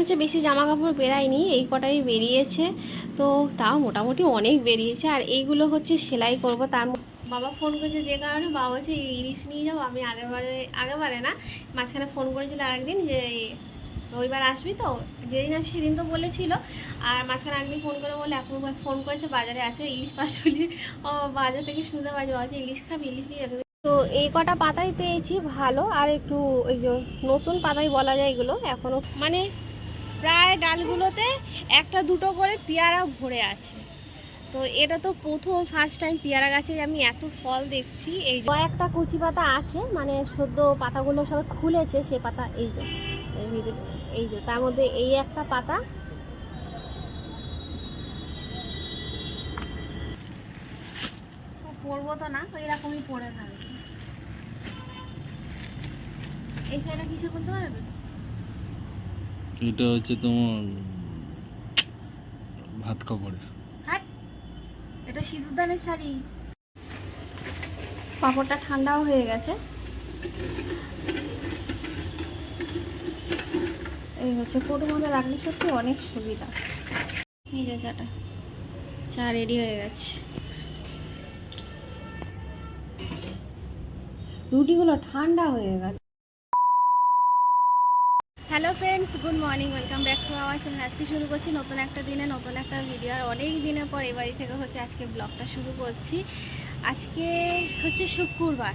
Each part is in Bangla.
হচ্ছে বেশি জামা কাপড় বেরায়নি এই কটাই বেরিয়েছে। তো তাও মোটামুটি অনেক বেরিয়েছে। আর এইগুলো হচ্ছে সেলাই করব, তার বাবা ফোন করেছে যে কারণে, বাবা বলছে, ইলিশ নিয়ে যাও, আমি আগেরবারে আগেরবারে না, মাঝখানে ফোন করেছিল আরেকদিন যে, রবিবার আসবি তো? যেদিন আসি সেদিন তো বলেছিল। আর মাঝখানে একদিন ফোন করে বলে এখন ফোন করেছে, বাজারে আছে, ইলিশ পাঁচশোলি ও, বাজার থেকে শুনতে পাচ্ছি বাবা, ইলিশ খাবি, ইলিশ নিয়ে তো এই কটা পাতাই পেয়েছি, ভালো। আর একটু ওই যে নতুন পাতাই বলা যায় এগুলো এখনও মানে প্রায় ডালগুলোতে একটা দুটো করে পেয়ারা ভরে আছে। তো এটা তো প্রথম ফার্স্ট টাইম পেয়ারা গাছে আমি এত ফল দেখছি। এই কয়েকটা কচি পাতা আছে মানে সদ্য পাতাগুলো সব খুলেছে, সে পাতা এই যে এই যে এই যে, তার মধ্যে এই একটা পাতা। পড়ব তো না এরকমই পড়ে থাকবে। এই সাইডে কিছু বলতে পারবে? এটা হচ্ছে তোমার ভাত কাপড়ের হ্যাঁ এটা সিঁদুরদানের শাড়ি। পাপড়টা ঠান্ডাও হয়ে গেছে। এই হচ্ছে কোটোর মধ্যে রাখলে সত্যি অনেক সুবিধা। এই যে চাটা। চা রেডি হয়ে গেছে। রুটিগুলো ঠান্ডা হয়ে গেছে। Hello friends, good morning, welcome back to our channel. আজকে শুরু করছি নতুন একটা দিনে, নতুন একটা ভিডিও, আর অনেক দিনের পর এই বাড়ি থেকে হচ্ছে আজকে ব্লগটা শুরু করছি। আজকে হচ্ছে শুক্রবার।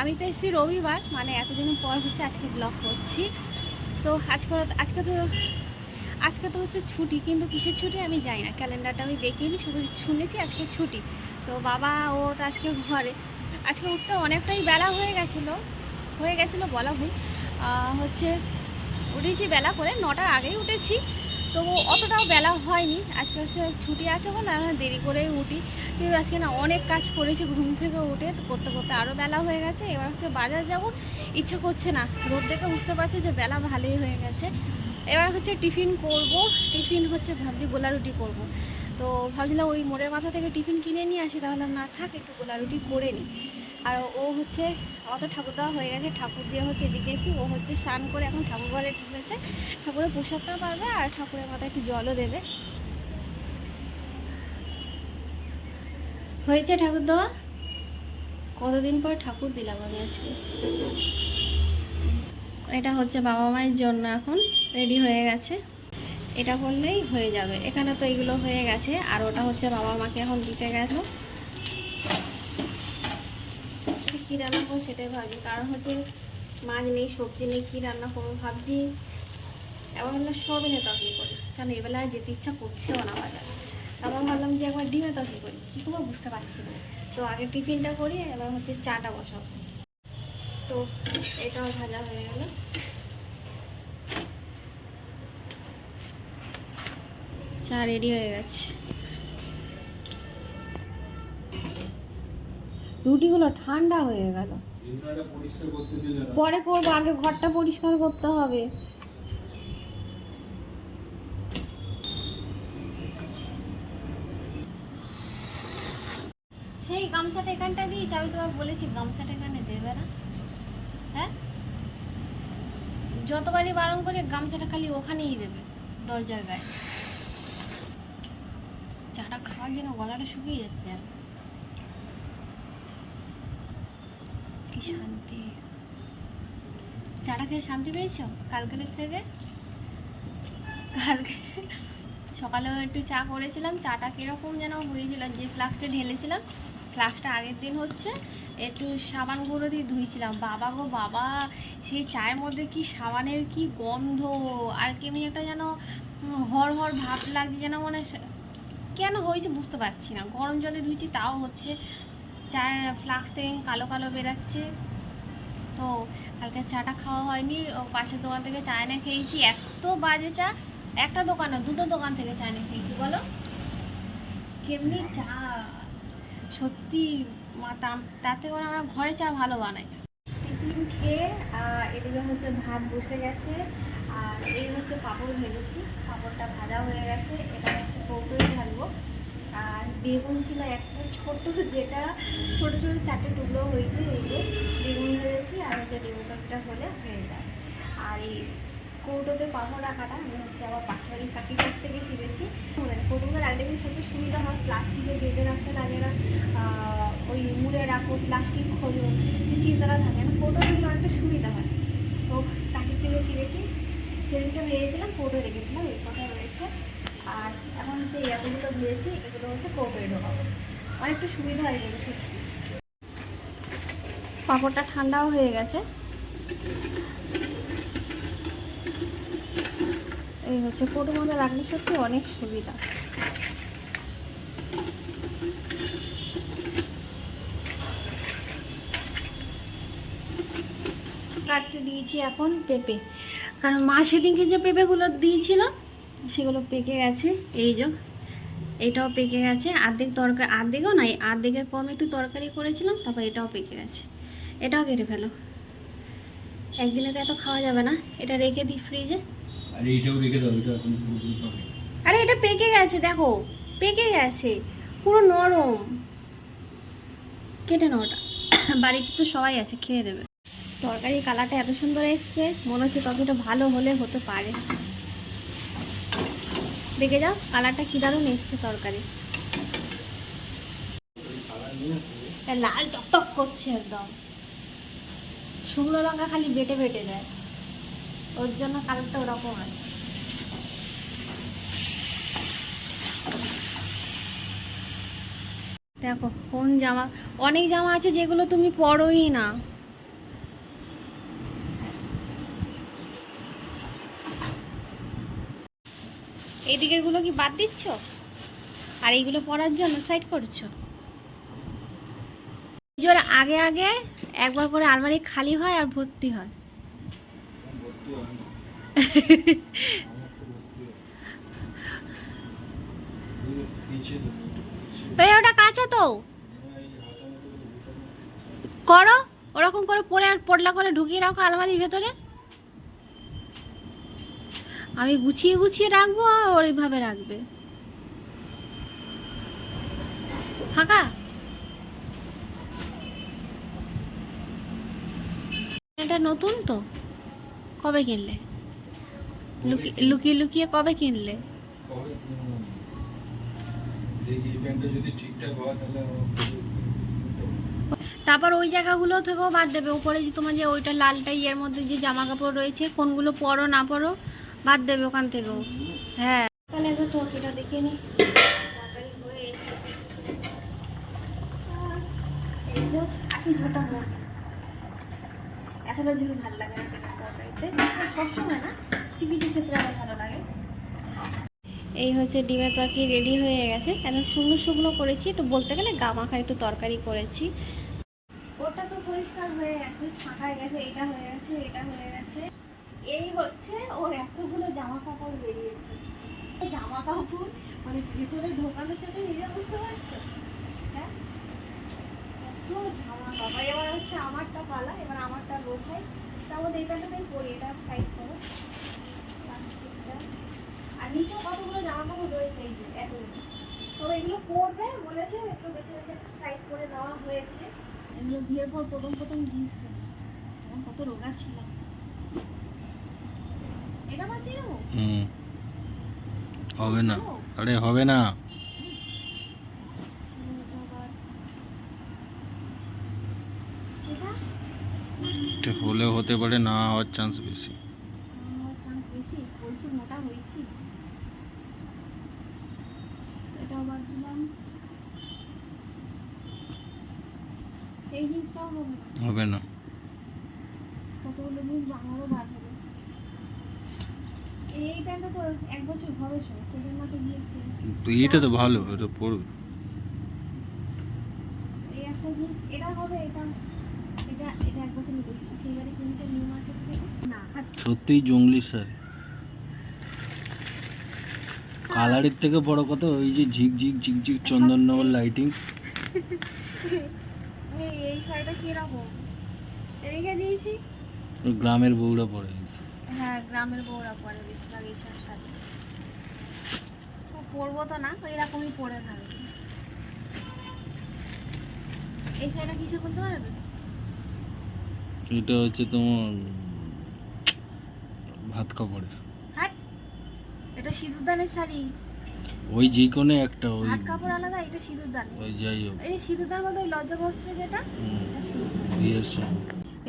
আমি তো এসেছি রবিবার মানে এতদিন পর হচ্ছে আজকে ব্লগ করছি। তো আজকে আজকে তো আজকে তো হচ্ছে ছুটি, কিন্তু কিসের ছুটি আমি যাই না। ক্যালেন্ডারটা আমি দেখিনি, শুধু শুনেছি আজকে ছুটি। তো বাবা, ও তো আজকে ঘরে। আজকে উঠতে অনেকটাই বেলা হয়ে গেছিল হয়ে গেছিল বলা ভুল। হচ্ছে উঠেছি বেলা করে, নটার আগেই উঠেছি। তবু অতটাও বেলা হয়নি। আজকে হচ্ছে ছুটি আছে বলে আমরা দেরি করেই উঠি। কিন্তু আজকে না অনেক কাজ করেছি ঘুম থেকে উঠে, তো করতে করতে আরও বেলা হয়ে গেছে। এবার হচ্ছে বাজার যাব। ইচ্ছা করছে না। রোদ দেখে বুঝতে পারছি যে বেলা ভালোই হয়ে গেছে। এবার হচ্ছে টিফিন করব। টিফিন হচ্ছে ভাবছি গোলা রুটি করব। তো ভাবছিলাম ওই মোড়ের মাথা থেকে টিফিন কিনে নিয়ে আসি, তাহলে না থাক, একটু গোলা রুটি করে নিই। আর ও হচ্ছে অত ঠাকুর দেওয়া হয়ে গেছে, ঠাকুর দিয়ে হচ্ছে এদিকে এসি ও হচ্ছে স্নান করে এখন ঠাকুর ঘরে ঢুকেছে। ঠাকুরের প্রসাদটা পারবে আর ঠাকুরের মাথায় একটু জলও দেবে। হয়েছে ঠাকুর দেওয়া? কতদিন পর ঠাকুর দিলাম আমি আজকে? এটা হচ্ছে বাবা মায়ের জন্য এখন রেডি হয়ে গেছে। এটা করলেই হয়ে যাবে। এখানে তো এগুলো হয়ে গেছে, আর ওটা হচ্ছে বাবা মাকে এখন দিতে গেল। কী রান্না করব সেটাই ভাবছি কারণ হচ্ছে মাছ নেই, সবজি নেই, কী রান্না করব ভাবছি। এবার হলো সবিনে তরকারি করি কারণ এবেলায় যেতে ইচ্ছা করছেও না বাজার। আমার ভাবলাম যে একবার ডিমে তরকারি করি। কী করব বুঝতে পারছি না। তো আগে টিফিনটা করি, এবার হচ্ছে চাটা বসাবো। তো এটাও ভাজা হয়ে গেল। চা রেডি হয়ে গেছে। রুটিগুলো ঠান্ডা হয়ে গেল। পরে করব আগে ঘরটা পরিষ্কার করতে হবে। সেই গামছাটা এখানটা দিয়েছি আমি তোমাকে বলেছি গামছাটা এখানে দেবে না। হ্যাঁ? যতবারই বারণ করে গামছাটা খালি ওখানেই দেবে দরজার গায়ে। চাটা খাওয়ার জন্য গলাটা শুকিয়ে যাচ্ছে আর। কি শান্তি? চাটা খেয়ে শান্তি পেয়েছ? কালকের থেকে? কালকে সকালেও একটু চা করেছিলাম, চাটা কীরকম যেন হয়েছিল, যে ফ্লাক্সটা ঢেলেছিলাম, ফ্লাক্সটা আগের দিন হচ্ছে, একটু সাবান গুঁড়ো দিয়ে ধুয়েছিলাম বাবা গো বাবা, সেই চায়ের মধ্যে কি সাবানের কি গন্ধ, আর কেমনি একটা যেন হর হর ভাব লাগছে যেন মানে কেন হয়েছে বুঝতে পারছি না। গরম জলে ধুয়েছি তাও হচ্ছে চায়ের ফ্লাক্স থেকে কালো কালো বেরাচ্ছে। তো কালকে চাটা খাওয়া হয়নি পাশের দোকান থেকে চা এনে খেয়েছি। এত বাজে চা, একটা দোকান না দুটো দোকান থেকে চা এনে খেয়েছি, বলো? কেমনি চা? সত্যি তাতে করে আমরা ঘরে চা ভালো বানাই টিফিন খেয়ে এদিকে হচ্ছে ভাত বসে গেছে, আর এই হচ্ছে পাঁপড় ভেজেছি, পাঁপড়টা ভাজা হয়ে গেছে এটা হচ্ছে কৌটোয় ঢালবো আর বেগুন ছিল একটা ছোট, যেটা ছোট ছোট চারটে টুকরো হয়েছে এইগুলো বেগুন ভেজেছি আর হচ্ছে লেবু তরকারিটা হলে হয়ে যায়। আর এই কৌটোতে পাপড় রাখাটা, আমি হচ্ছে আবার পাশের বাড়ির কাকির কাছ থেকে শিখেছি। কৌটোগুলো রাখলে বেশ সত্যি সুবিধা হয়, প্লাস্টিকে বেঁধে রাখতে লাগে না। ওই মুড়ে রাখো, প্লাস্টিক খোলো চিন্তাটা থাকে না। কৌটো রাখলে অনেকটা সুবিধা হয়। তো কাকির থেকে শিখেছি। সেদিনকে ভেবেছিলাম কৌটো রেখেছিলাম, এই কথা রয়েছে। আর এখন এই এতগুলো ভেবেছি এগুলো হচ্ছে কৌটোয় ঢোকাবো অনেকটা সুবিধা হয় সত্যি। পাঁপড়টা ঠান্ডাও হয়ে গেছে। এই হচ্ছে কোটোর মধ্যে রাখলে সত্যি অনেক সুবিধা। কাটতে দিয়েছি এখন পেঁপে। কারণ মা সেদিনকে যে পেঁপেগুলো দিয়েছিল সেগুলো পেকে গেছে। এই যে এটাও পেকে গেছে। আর্ধেক তরকারি আর্ধেকও নাই আর্ধেকের কম একটু তরকারি করেছিলাম তারপর এটাও পেকে গেছে। এটাও কেটে ফেলো। একদিনে তো এত খাওয়া যাবে না। এটা রেখে দিই ফ্রিজে। আর এইটাও রেখে দাও এটা এখন আরে এটা পেকে গেছে দেখো। পেকে গেছে। পুরো নরম। কেটে নাও ওটা। বাড়িতে তো সবাই আছে খেয়ে নেবে। তরকারি কালারটা এত সুন্দর এসছে মনে হচ্ছে ততটা ভালো হলে হতে পারে। দেখে যাও, কালারটা কি দারুণ এসছে তরকারি। লাল টকটক করছে একদম। শুকনো লঙ্কা খালি বেটে বেটে দেয় ওর জন্য কালারটা ওরকম আছে। দেখো, কোন জামা অনেক জামা আছে যেগুলো তুমি পরোই না। এই দিকেরগুলো কি বাদ দিচ্ছ? আর এইগুলো পরার জন্য সাইড করছ? পুজোর আগে আগে একবার করে আলমারি খালি হয় আর ভর্তি হয়। ওটা কাঁচা তো। করো, ওরকম করে পরে আর পটলা করে ঢুকিয়ে রাখো আলমারির ভেতরে। আমি গুছিয়ে গুছিয়ে রাখব আর ওর এইভাবে রাখবে। ফাঁকা? এটা নতুন তো? কবে কিনলে? লুকি- লুকিয়ে লুকিয়ে কবে কিনলে? তারপর ওই জায়গাগুলো থেকেও বাদ দেবে। উপরে যে তোমার যে ওইটা লালটা ইয়ের মধ্যে যে জামা কাপড় রয়েছে কোনগুলো পরো না পরো বাদ দেবে ওখান থেকেও। হ্যাঁ। তাহলে একবার তরকারিটা দেখিয়ে নি। ঝোটা এতটা ঝোল ভালো লাগে না তরকারিতে। সবসময় না ক্ষেত্রে আমার ভালো লাগে। এই হচ্ছে ডিমের তরকারি রেডি হয়ে গেছে। একদম শুকনো শুকনো করেছি একটু বলতে গেলে গামাখা একটু তরকারি করেছি। ওটা তো পরিষ্কার হয়ে গেছে ফাঁকা হয়ে গেছে এটা হয়ে গেছে এটা হয়ে গেছে। এই হচ্ছে ওর এতগুলো জামা কাপড় বেরিয়েছে। জামা কাপড় মানে ভেতরে ঢোকানো সেটা নিজে বুঝতে পারছ? হ্যাঁ? এত জামা। কাপড় এবার হচ্ছে আমারটা পালা, এবার আমারটা পরি, এটা সাইড আর কতগুলো জামা কাপড় যে এগুলো পরবে, বলেছে, একটু বেছে বেছে একটু সাইড হয়েছে। এগুলো বিয়ের পর প্রথম প্রথম জিন্স কত রোগা ছিলাম। এটা বাদ দিয়ে দেবো? হুম। হবে না। আরে হবে না। হলেও হতে পারে না হওয়ার চান্স বেশি। হবে না। কতগুলো জিনিস বাদ এই প্যান্টটা তো এক বছর গিয়ে এটা তো ভালো এটা পড়বে এই একটা জিনিস এটা হবে এটা এটা এটা এক বছর নিতে সেইবারে কিনতে নিউ মার্কেট থেকে? না। সত্যিই জঙ্গলি স্যার কালারের থেকে বড় কথা ওই যে ঝিক ঝিক ঝিক ঝিক চন্দননগর লাইটিং এই রেখে দিয়েছি। গ্রামের বউরা পরে গেছে। হ্যাঁ গ্রামের বউরা পরে বেশিরভাগ এইসব শাড়ি পরবো তো না এরকমই পরে থাকবে। এই শাড়িটা কিসে বলতে পারবে? এটা হচ্ছে তোমার হাত কাপড়ের। হাট এটা সিঁদুরদানের শাড়ি। ওই যে কোনো একটা ওই হাত কাপড় আলাদা এটা সিঁদুরদান ওই যাই হোক। এই সিঁদুরদার মধ্যে ওই লজ্জা বস্ত্র যেটা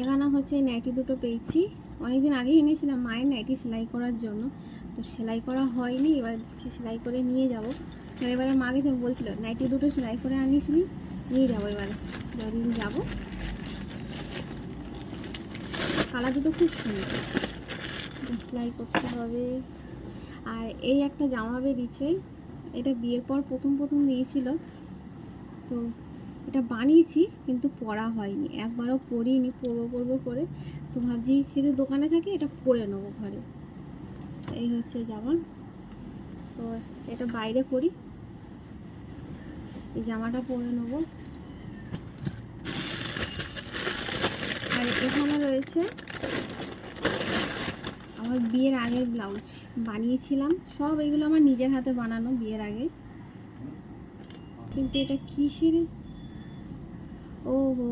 এখানে হচ্ছে নাইটি দুটো পেয়েছি। অনেকদিন আগে এনেছিলাম, মায়ের নাইটি সেলাই করার জন্য। তো সেলাই করা হয়নি, এবার সেলাই করে নিয়ে যাব। তো এবারে মাকে গেছে, বলছিল, নাইটি দুটো সেলাই করে আনিসনি, নিয়ে যাব এবারে। যদিন যাব। কালার দুটো খুব সুন্দর। সেলাই করতে হবে। আর এই একটা জামা বেরিয়েছে, এটা বিয়ের পর প্রথম প্রথম দিয়েছিল তো এটা বানিয়েছি, কিন্তু পরা হয়নি। একবারও পরিনি, পরবো পরবো করে। তো ভাবছি সেটা দোকানে থাকে, এটা পরে নেব ঘরে। এই হচ্ছে জামা। তো এটা বাইরে করি। এই জামাটা পরে নেব। আর এখানে রয়েছে আমার বিয়ের আগের ব্লাউজ। বানিয়েছিলাম। সব এগুলো আমার নিজের হাতে বানানো বিয়ের আগে। কিন্তু এটা কিসের? ও হো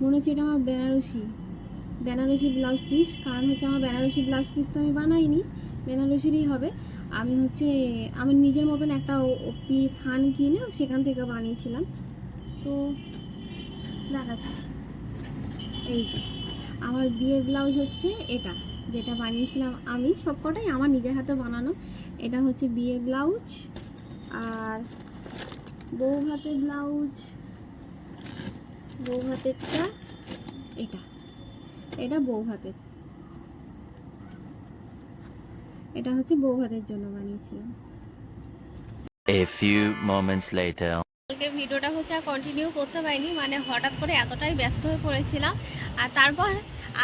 মনে হচ্ছে এটা আমার বেনারসি। বেনারসি ব্লাউজ পিস কারণ হচ্ছে আমার বেনারসি ব্লাউজ পিস তো আমি বানাইনি, বেনারসিরই হবে। আমি হচ্ছে আমার নিজের মতন একটা পি থান কিনে সেখান থেকে বানিয়েছিলাম। তো দেখাচ্ছি। এই যে, আমার বিয়ের ব্লাউজ হচ্ছে এটা, যেটা বানিয়েছিলাম আমি। সবকটাই আমার নিজের হাতে বানানো। এটা হচ্ছে বিয়ের ব্লাউজ। আর বউ হাতের ব্লাউজ বউ হাতেরটা এটা। এটা বউ হাতের এটা হচ্ছে বউ হাতের জন্য বানিয়েছিলাম। A few moments later. কালকে ভিডিওটা হচ্ছে আর কন্টিনিউ করতে পারিনি মানে হঠাৎ করে এতটাই ব্যস্ত হয়ে পড়েছিলাম। আর তারপর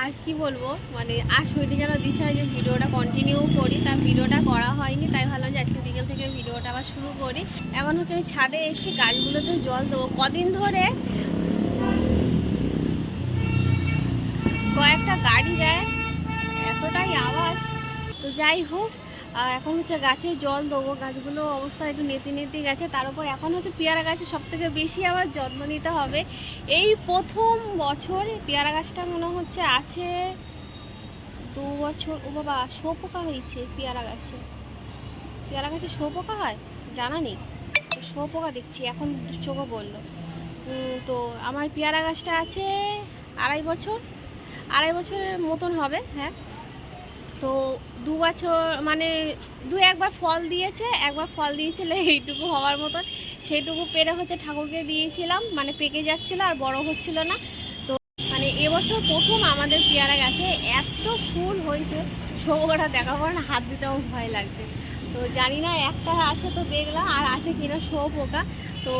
আর কি বলব মানে আর শরীরে যেন দিচ্ছে যে ভিডিওটা কন্টিনিউ করি তার ভিডিওটা করা হয়নি তাই ভাবলাম যে আজকে বিকেল থেকে ভিডিওটা আবার শুরু করি। এখন হচ্ছে আমি ছাদে এসে গাছগুলোতে জল দেবো। কদিন ধরে কয়েকটা গাড়ি যায় এতটাই আওয়াজ। তো যাই হোক এখন হচ্ছে গাছে জল দেবো, গাছগুলো অবস্থা একটু নেতি নেতি গেছে, তার উপর এখন হচ্ছে পেয়ারা গাছে সব থেকে বেশি আবার যত্ন নিতে হবে। এই প্রথম বছর পেয়ারা গাছটা মনে হচ্ছে আছে দু বছর, ও বাবা শোপোকা হয়েছে পেয়ারা গাছে। পেয়ারা গাছে শোপোকা হয়? জানা নেই। শোপোকা দেখছি, এখন চোখে বলল তো আমার পেয়ারা গাছটা আছে আড়াই বছর। আড়াই বছরের মতন হবে হ্যাঁ। তো দু বছর মানে দু একবার ফল দিয়েছে, একবার ফল দিয়েছিল এইটুকু হওয়ার মতন। সেইটুকু পেরে হচ্ছে ঠাকুরকে দিয়েছিলাম মানে পেকে যাচ্ছিল আর বড় হচ্ছিল না। তো মানে এবছর প্রথম আমাদের পেয়ারা গাছে এত ফুল হয়েছে সৌকটা দেখা করে না, হাত দিতে আমার ভয় লাগছে। তো জানি না একটা আছে তো দেখলাম, আর আছে কিনা শো পোকা। তো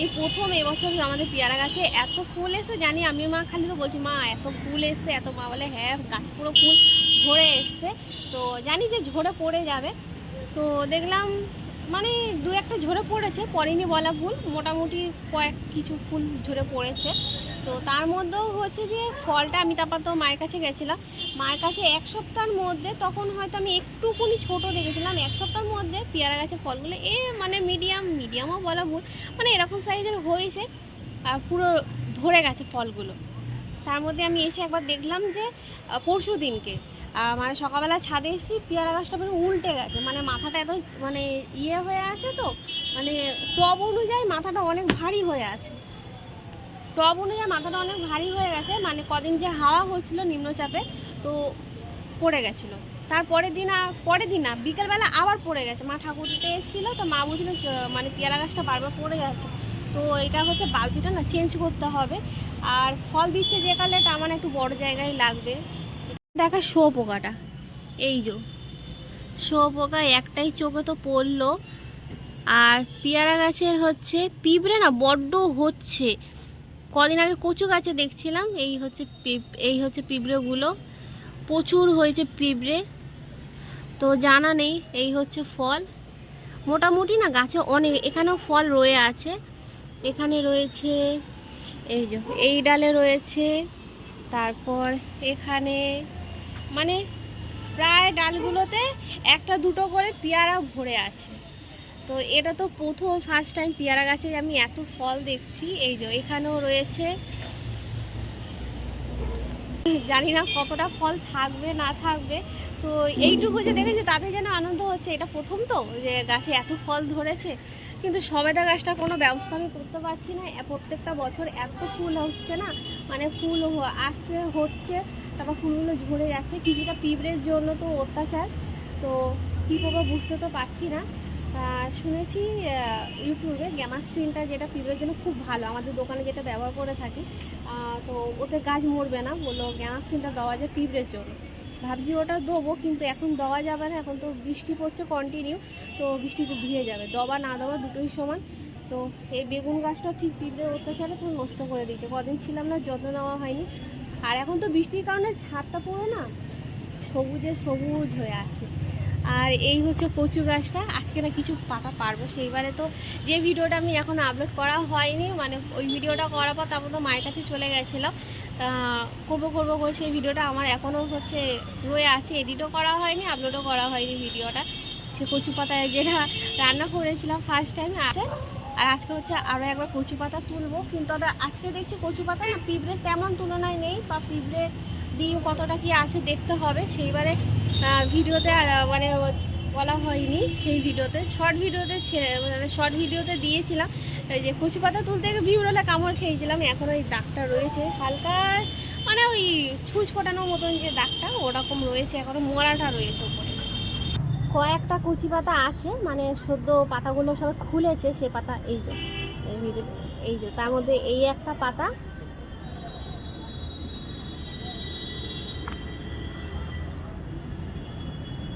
এই প্রথম এবছর আমাদের পেয়ারা গাছে এত ফুল এসে, জানি আমি মা খালি তো বলছি, মা, এত ফুল এসছে এত মা বলে হ্যাঁ গাছ পুরো ফুল ঝরে এসছে। তো জানি যে ঝরে পড়ে যাবে। তো দেখলাম মানে দু একটা ঝরে পড়েছে, পড়েনি বলা ভুল, মোটামুটি কয়েক কিছু ফুল ঝরে পড়েছে। তো তার মধ্যেও হচ্ছে যে ফলটা আমি তারপর তো মায়ের কাছে গেছিলাম। মায়ের কাছে এক সপ্তাহের মধ্যে তখন হয়তো আমি একটুকুনি ছোট দেখেছিলাম, এক সপ্তাহের মধ্যে পেয়ারা গাছের ফলগুলো, এ মানে মিডিয়াম মিডিয়ামও বলা ভুল মানে এরকম সাইজের হয়েছে, আর পুরো ধরে গেছে ফলগুলো। তার মধ্যে আমি এসে একবার দেখলাম যে পরশু দিনকে মানে সকালবেলা ছাদে এসেছি, পেয়ারা গাছটা পুরো উল্টে গেছে। মানে মাথাটা এত মানে ইয়ে হয়ে আছে তো মানে টব অনুযায়ী মাথাটা অনেক ভারী হয়ে আছে। টব অনুযায়ী মাথাটা অনেক ভারী হয়ে গেছে মানে কদিন যে হাওয়া হচ্ছিল নিম্নচাপে, তো পড়ে গেছিল। তারপরের দিন পরের দিন না, বিকেলবেলা আবার পড়ে গেছে। মা ঠাকুর দিতে এসেছিল তো মা বলছিল মানে পেয়ারা গাছটা বারবার পড়ে যাচ্ছে। তো এটা হচ্ছে বালতিটা না চেঞ্জ করতে হবে। আর ফল দিচ্ছে যে কালে তার মানে একটু বড় জায়গায় লাগবে। দেখা শো পোকাটা। এই যে। শো পোকা একটাই চোখে তো পড়ল। আর পেয়ারা গাছের হচ্ছে পিঁপড়ে না বড্ড হচ্ছে। কদিন আগে কচু গাছে দেখছিলাম, এই হচ্ছে এই হচ্ছে পিঁপড়েগুলো। প্রচুর হয়েছে পিঁপড়ে। তো জানা নেই, এই হচ্ছে ফল। মোটামুটি না গাছে অনেক, এখানেও ফল রয়ে আছে। এখানে রয়েছে, এই যে, এই ডালে রয়েছে। তারপর এখানে মানে প্রায় ডালগুলোতে একটা দুটো করে পেয়ারা ভরে আছে। তো এটা তো প্রথম ফার্স্ট টাইম পেয়ারা গাছে আমি এত ফল দেখছি। এই যে এখানেও রয়েছে। জানি না কতটা ফল থাকবে, না থাকবে। তো এইটুকু যে দেখেছি তাতে যেন আনন্দ হচ্ছে। এটা প্রথম তো যে গাছে এত ফল ধরেছে। কিন্তু সবেদা গাছটা কোনো ব্যবস্থা আমি করতে পারছি না। প্রত্যেকটা বছর এত ফুল হচ্ছে না। মানে ফুল আসছে, হচ্ছে। তারপর ফুলগুলো ঝরে যাচ্ছে কিছুটা পিঁপড়ের জন্য তো অত্যাচার, তো কী করব বুঝতে তো পারছি না। শুনেছি ইউটিউবে গ্যামাক্সিনটা যেটা পিঁপড়ের জন্য খুব ভালো, আমাদের দোকানে যেটা ব্যবহার করে থাকি তো ওতে গাছ মরবে না, বলল গ্যামাক্সিনটা দেওয়া যায় পিঁপড়ের জন্য। ভাবছি ওটা দেবো, কিন্তু এখন দেওয়া যাবে না, এখন তো বৃষ্টি পড়ছে কন্টিনিউ তো বৃষ্টিতে ভিজে যাবে। দেওয়া না দেওয়া দুটোই সমান, তো এই বেগুন গাছটা ঠিক পিঁপড়ের অত্যাচারে পুরো নষ্ট করে দিয়েছে। কদিন ছিলাম না, যত্ন নেওয়া হয়নি আর এখন তো বৃষ্টির কারণে ছাদটা পুরো না সবুজে সবুজ হয়ে আছে। আর এই হচ্ছে কচু গাছটা, আজকে না কিছু পাতা পারব। সেইবারে তো যে ভিডিওটা আমি এখন আপলোড করা হয়নি মানে ওই ভিডিওটা করার পর তারপর তো মায়ের কাছে চলে গেছিলাম তা করব করব করে সেই ভিডিওটা আমার এখনও হচ্ছে রয়ে আছে এডিটও করা হয়নি আপলোডও করা হয়নি ভিডিওটা। সে কচু পাতায় যেটা রান্না করেছিলাম ফার্স্ট টাইম আছে আর আজকে হচ্ছে আরও একবার কচু পাতা তুলবো, কিন্তু আবার আজকে দেখছি কচু পাতা না পিঁপড়ে তেমন তুলনায় নেই, বা পিঁপড়ে ডিম কতটা কি আছে দেখতে হবে, সেইবারে ভিডিওতে মানে বলা হয়নি, সেই ভিডিওতে শর্ট ভিডিওতে মানে শর্ট ভিডিওতে দিয়েছিলাম যে কচু পাতা তুলতে গিয়ে বিউরলে কামড় খেয়েছিলাম, এখন ওই দাগটা রয়েছে, হালকা মানে ওই ছুঁচ ফোটানোর মতন যে দাগটা, ওরকম রয়েছে, এখনও মোড়াটা রয়েছে উপরে কয়েকটা কুচি পাতা আছে মানে সদ্য পাতাগুলো সব খুলেছে, সে পাতা এই যে এই যে তার মধ্যে এই একটা পাতা।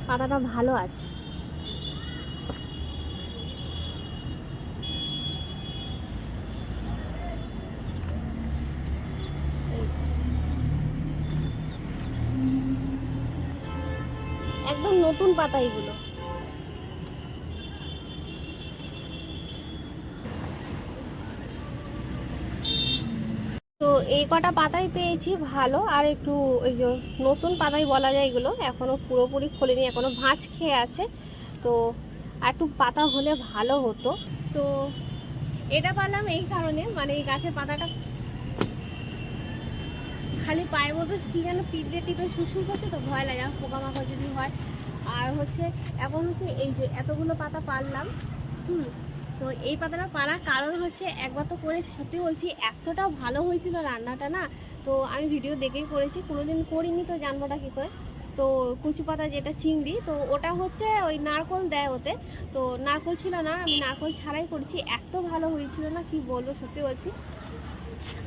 পাতাটা ভালো আছে এই। একদম নতুন পাতা এগুলো। তো এই কটা পাতাই পেয়েছি ভালো, আর একটু ওই যে নতুন পাতাই বলা যায় এগুলো, এখনও পুরোপুরি খোলেনি, এখনও ভাঁজ খেয়ে আছে। তো আর একটু পাতা হলে ভালো হতো। তো এটা পারলাম এই কারণে মানে এই গাছের পাতাটা খালি পায়ের মতো কি যেন পিঁপড়ে টিপে শুশুর করছে? তো ভয় লাগে পোকামাকড় যদি হয়। আর হচ্ছে, এখন হচ্ছে এই যে এতগুলো পাতা পারলাম হুম, তো এই পাতাটা পারার কারণ হচ্ছে, একবার তো করে সত্যি বলছি এতটা ভালো হয়েছিল রান্নাটা না? তো আমি ভিডিও দেখেই করেছি, কোনোদিন করিনি তো জানবোটা কী করে। তো কচু পাতা যেটা চিংড়ি, তো ওটা হচ্ছে ওই নারকোল দেয় ওতে। তো নারকোল ছিল না, আমি নারকল ছাড়াই করেছি, এত ভালো হয়েছিল না, কি বলব সত্যি বলছি।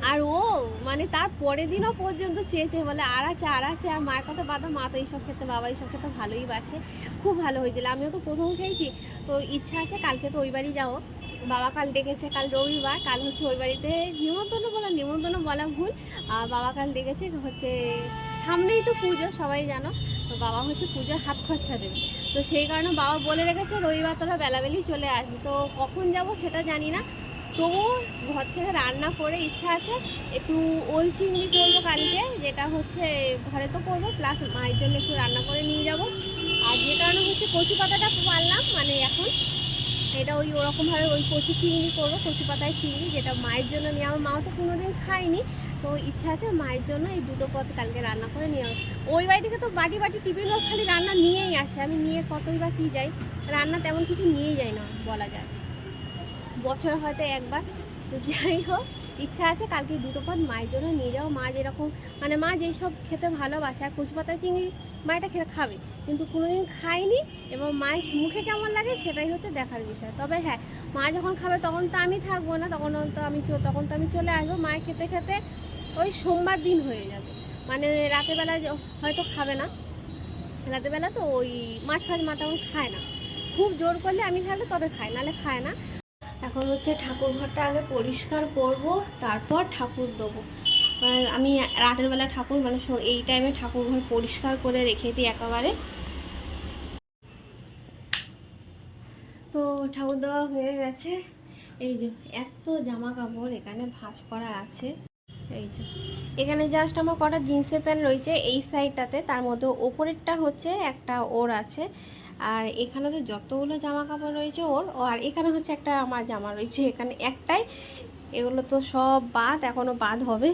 আর ও মানে তার পরের দিনও পর্যন্ত চেয়েছে, বলে আর আছে আর আছে আর মায়ের কথা বাদা মা তো এইসব খেতে, বাবা এইসব খেতে ভালোই বাসে। খুব ভালো হয়েছিল, আমিও তো প্রথম খেয়েছি। তো ইচ্ছা আছে কালকে তো ওই বাড়ি যাব বাবা কাল ডেকেছে, কাল রবিবার, কাল হচ্ছে ওই বাড়িতে নিমন্ত্রণ বলা নিমন্ত্রণ বলা ভুল। আর বাবা কাল ডেকেছে, হচ্ছে সামনেই তো পুজো, সবাই জানো। তো বাবা হচ্ছে পুজোর হাত খরচা দেবে। তো সেই কারণে বাবা বলে রেখেছে, রবিবার তোরা বেলাবেলি চলে আসবি। তো কখন যাব সেটা জানি না। তবুও ঘর থেকে রান্না করে ইচ্ছা আছে, একটু ওল চিংড়ি করব কালকে, যেটা হচ্ছে ঘরে তো করব প্লাস মায়ের জন্য একটু রান্না করে নিয়ে যাব। আর যে কারণে হচ্ছে কচু পাতাটা পারলাম মানে এখন এটা ওই ওরকমভাবে ওই কচু চিংড়ি করব, কচু পাতায় চিংড়ি, যেটা মায়ের জন্য নিয়ে আমার মাও তো কোনোদিন খায়নি, তো ইচ্ছা আছে মায়ের জন্য এই দুটো পদ কালকে রান্না করে নিয়ে যাব। ওই বাড়ি থেকে তো বাটি বাটি টিফিন বক্স খালি রান্না নিয়েই আসে, আমি নিয়ে কতই বা কী যাই, রান্না তেমন কিছু নিয়েই যাই না, বলা যায়। বছরে হয়তো একবার। যাই হোক, ইচ্ছা আছে কালকে দুটো পদ মায়ের জন্য নিয়ে যাও মা যেরকম মানে মা যেই সব খেতে ভালোবাসে, আর কচু পাতা, চিংড়ি, মা এটা খেতে খাবে। কিন্তু কোনোদিন খাইনি এবং মায়ের মুখে কেমন লাগে সেটাই হচ্ছে দেখার বিষয়। তবে হ্যাঁ মা যখন খাবে তখন তো আমি থাকব না, তখন তো আমি তখন তো আমি চলে আসব। মায়ের খেতে খেতে ওই সোমবার দিন হয়ে যাবে। মানে রাতেরবেলা হয়তো খাবে না। রাতেরবেলা তো ওই মাছ ফাছ মা তেমন খায় না। খুব জোর করলে আমি খাইলে তবে খায়, নাহলে খায় না। এখন হচ্ছে ঠাকুর ঘরটা আগে পরিষ্কার করব, তারপর ঠাকুর দেবো। আমি রাতের বেলা ঠাকুর মানে এই টাইমে ঠাকুর ঘর পরিষ্কার করে রেখে দিই একেবারে। তো ঠাকুর দেওয়া হয়ে গেছে। এই যে, এত জামা কাপড় এখানে ভাঁজ করা আছে। এই যে, এখানে জাস্ট আমার কটা জিন্সের প্যান্ট রয়েছে এই সাইডটাতে তার মধ্যে ওপরেরটা হচ্ছে, একটা ওর আছে। আর এখানে তো যতগুলো জামা কাপড় রয়েছে ওর আর এখানে হচ্ছে একটা আমার জামা রয়েছে, এখানে একটাই। এগুলো তো সব বাদ, এখনও বাদ হবে।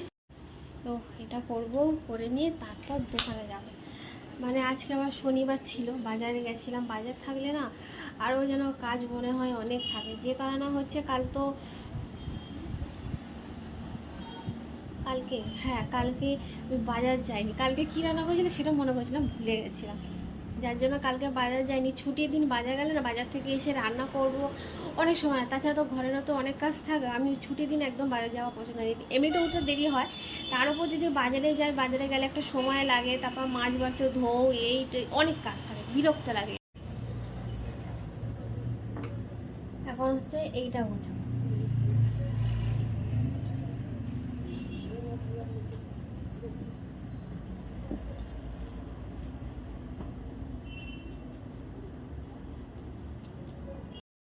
তো এটা করব, করে নিয়ে তারপর দোকানে যাব। মানে আজকে আবার শনিবার ছিল, বাজারে গেছিলাম, বাজার থাকলে না আরও যেন কাজ মনে হয় অনেক থাকে। যে কারণে হচ্ছে কাল তো কালকে হ্যাঁ কালকে বাজার যাইনি। কালকে কী রান্না করেছিলাম সেটা মনে করছিলাম ভুলে গেছিলাম। যার জন্য কালকে বাজার যাইনি। ছুটির দিন বাজার গেলে না বাজার থেকে এসে রান্না করব, অনেক সময়। তাছাড়া তো ঘরেরও তো অনেক কাজ থাকে, আমি ছুটির দিন একদম বাজার যাওয়া পছন্দ করি এমনিতেও তো দেরি হয়। তার উপর যদি বাজারে যাই, বাজারে গেলে একটা সময় লাগে, তারপর মাছ বাছো ধোও এই অনেক কাজ থাকে, বিরক্ত লাগে। এখন হচ্ছে এইটা গোছাবো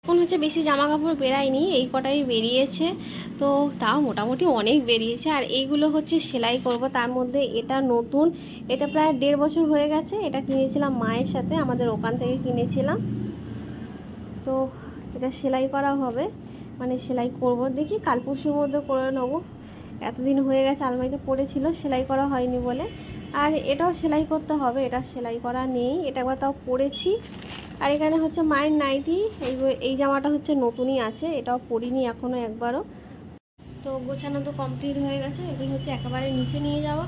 এখন হচ্ছে বেশি জামা কাপড় বেরায়নি এই কটাই বেরিয়েছে। তো তাও মোটামুটি অনেক বেরিয়েছে। আর এইগুলো হচ্ছে সেলাই করব, তার মধ্যে এটা নতুন, এটা প্রায় দেড় বছর হয়ে গেছে, এটা কিনেছিলাম মায়ের সাথে, আমাদের ওখান থেকে কিনেছিলাম। তো এটা সেলাই করা হবে মানে সেলাই করব। দেখি কাল পরশুর মধ্যে করে নেব। এতদিন হয়ে গেছে, আলমারিতে পড়েছিল, সেলাই করা হয়নি বলে। আর এটাও সেলাই করতে হবে, এটা সেলাই করা নেই, এটা একবার তাও পরেছি। আর এখানে হচ্ছে মায়ের নাইটি, এই এই জামাটা হচ্ছে নতুনই আছে, এটাও পরিনি এখনও একবারও। তো গোছানো তো কমপ্লিট হয়ে গেছে, এগুলো হচ্ছে একেবারে নিচে নিয়ে যাব।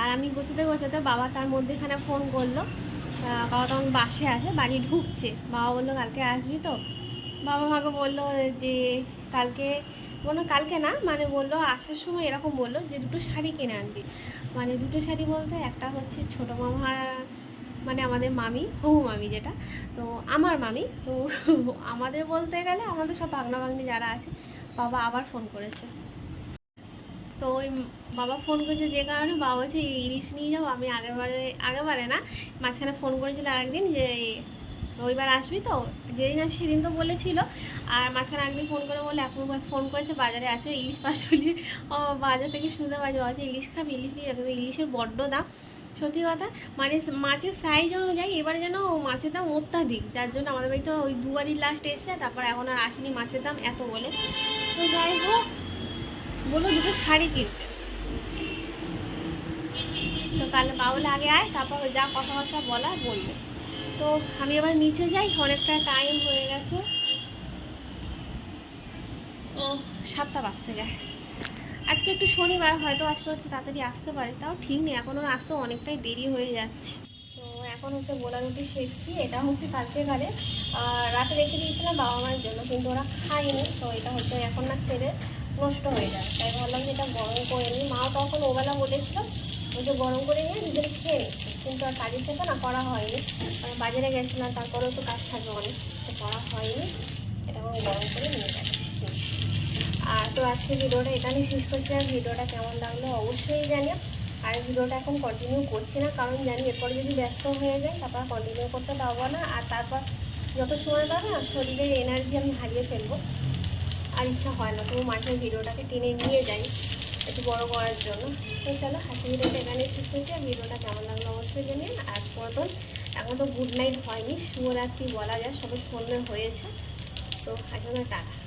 আর আমি গোছাতে গোছাতে বাবা তার মধ্যেখানে ফোন করল। বাবা তখন বাসে আছে, বাড়ি ঢুকছে। বাবা বলল, কালকে আসবি তো? বাবা মাকে বলল যে, কালকে বলল, কালকে না? মানে বলল, আসার সময় এরকম বলল যে, দুটো শাড়ি কিনে আনবি। মানে দুটো শাড়ি বলতে একটা হচ্ছে ছোটো মামা মানে আমাদের মামি হবু মামি যেটা। তো আমার মামি, তো আমাদের বলতে গেলে আমাদের সব বাগনা বাগনি যারা আছে, বাবা আবার ফোন করেছে। তো ওই বাবা ফোন করেছে যে কারণে বাবা বলছে, ইলিশ নিয়ে যাও, আমি আগেরবারে আগেরবারে না, মাঝখানে ফোন করেছিল আরেকদিন যে রবিবার আসবি তো? যেদিন আসি সেদিন তো বলেছিল। আর মাঝখানে একদিন ফোন করে বলে এখন ফোন করেছে, বাজারে আছে ইলিশ পাঁচশোলি ও, বাজার থেকে শুনতে পাচ্ছি বাবা ইলিশ খাবি, ইলিশ ইলিশের বড্ড দাম। সত্যি কথা মানে মাছের সাইজ অনুযায়ী এবারে যেন মাছের দাম অত্যাধিক। যার জন্য আমাদের বাড়িতে ওই দুবারই লাস্ট এসছে, তারপর এখন আর আসেনি মাছের দাম এত বলে। তো যাই হোক, বলল দুটো শাড়ি কিনতে। তো কাল বাউলে আগে আয়, তারপর যা কথাবার্তা বলা বলবে। তো আমি আবার নিচে যাই, অনেকটা টাইম হয়ে গেছে। ও, সাতটা বাজতে যায়। আজকে একটু শনিবার, হয়তো আজকে একটু তাড়াতাড়ি আসতে পারে, তাও ঠিক নেই, এখন ওর আসতে অনেকটাই দেরি হয়ে যাচ্ছে। তো এখন হচ্ছে গোলা রুটি শেখছি এটা হচ্ছে কালকে আর রাতে রেখে দিয়েছিলাম বাবা মায়ের জন্য, কিন্তু ওরা খায়নি, তো এটা হচ্ছে এখন না খেলে নষ্ট হয়ে যায়। তাই ভাবলাম যে এটা গরম করে নিই। মাও তখন ওবেলা বলেছিল যে গরম করে নিয়ে নিজের খেয়ে কিন্তু আর কাজের থেকে না করা হয়নি। কারণ বাজারে গেছিলাম তারপরেও তো কাজ থাকবে অনেক। তো করা হয়নি। এটা এখন গরম করে নিয়ে যাচ্ছি। আর তো আজকে ভিডিওটা এখানে শেষ করছি। আর ভিডিওটা কেমন লাগল অবশ্যই জানিও। আর ভিডিওটা এখন কন্টিনিউ করছি না, কারণ জানি এরপরে যদি ব্যস্ত হয়ে যায় তারপর কন্টিনিউ করতে পারব না। আর তারপর যত সময় পাবে না, শরীরের এনার্জি আমি হারিয়ে ফেলব। আর ইচ্ছা হয় না, তবু মাঝে ভিডিওটাকে টেনে নিয়ে যাই, একটু বড় করার জন্য। তো চলো আজকে ভিডিওটা এখানে শেষ করছি। আর ভিডিওটা কেমন লাগল অবশ্যই জানিয়ে আর মতন এখন তো গুড নাইট হয়নি। শুভরাত্রি বলা যায় সবাই সন্ধ্যে হয়েছে। তো এখন টাটা।